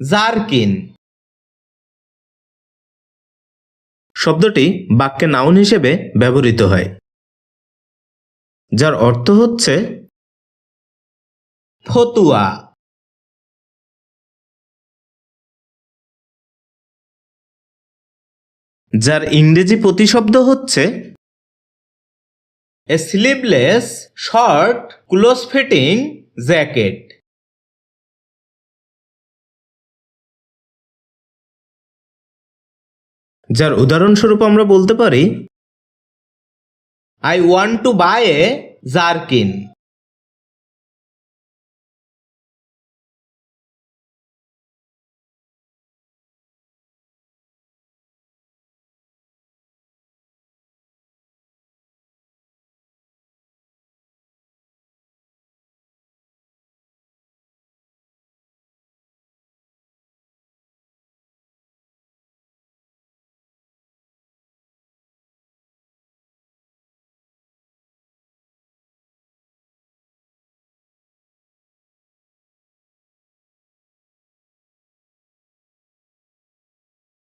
জারকিন। শব্দটি বাক্যে নাউন হিসেবে ব্যবহৃত হয় যার অর্থ হচ্ছে ফতুয়া। যার ইংরেজি প্রতিশব্দ হচ্ছে a sleeveless short close fitting jacket যার উদাহরণস্বরূপ আমরা বলতে পারি I want to buy a jerkin